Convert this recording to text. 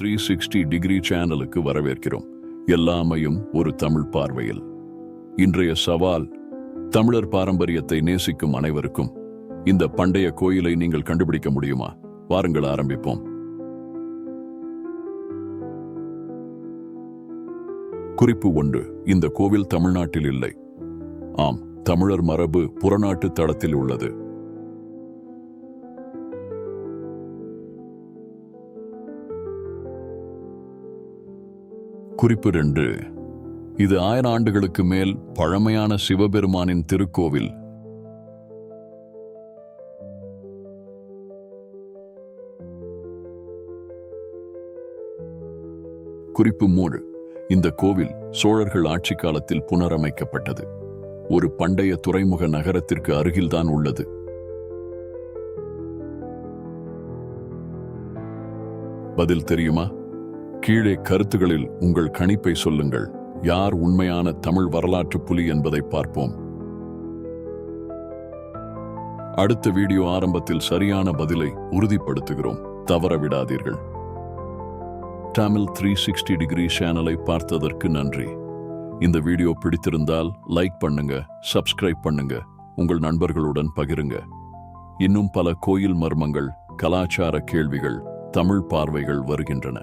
Sixty degree சேனலுக்கு வரவேற்கிறோம். எல்லாமையும் ஒரு தமிழ் பார்வையில். இன்றைய சவால் தமிழர் பாரம்பரியத்தை நேசிக்கும் அனைவருக்கும். இந்த பண்டைய கோயிலை நீங்கள் கண்டுபிடிக்க முடியுமா? வாருங்கள் ஆரம்பிப்போம். குறிப்பு ஒன்று இந்த கோவில் தமிழ்நாட்டில் இல்லை. ஆம் தமிழர் மரபு புறநாட்டு தளத்தில் உள்ளது. குறிப்பு ரெண்டு. இது ஆயிரம் ஆண்டுகளுக்கு மேல் பழமையான சிவபெருமானின் திருக்கோவில். குறிப்பு மூணு இந்த கோவில் சோழர்கள் ஆட்சி காலத்தில் புனரமைக்கப்பட்டது. ஒரு பண்டைய துறைமுக நகரத்திற்கு அருகில்தான் உள்ளது. பதில் தெரியுமா? கீழே கருத்துகளில் உங்கள் கணிப்பை சொல்லுங்கள். யார் உண்மையான தமிழ் வரலாற்று புலி என்பதை பார்ப்போம். அடுத்த வீடியோ ஆரம்பத்தில் சரியான பதிலை உறுதிப்படுத்துகிறோம். தவற விடாதீர்கள். தமிழ் த்ரீ சிக்ஸ்டி டிகிரி சேனலை பார்த்ததற்கு நன்றி. இந்த வீடியோ பிடித்திருந்தால் லைக் பண்ணுங்க சப்ஸ்கிரைப் பண்ணுங்க உங்கள் நண்பர்களுடன் பகிருங்க. இன்னும் பல கோயில் மர்மங்கள் கலாச்சார கேள்விகள் தமிழ் பார்வைகள் வருகின்றன.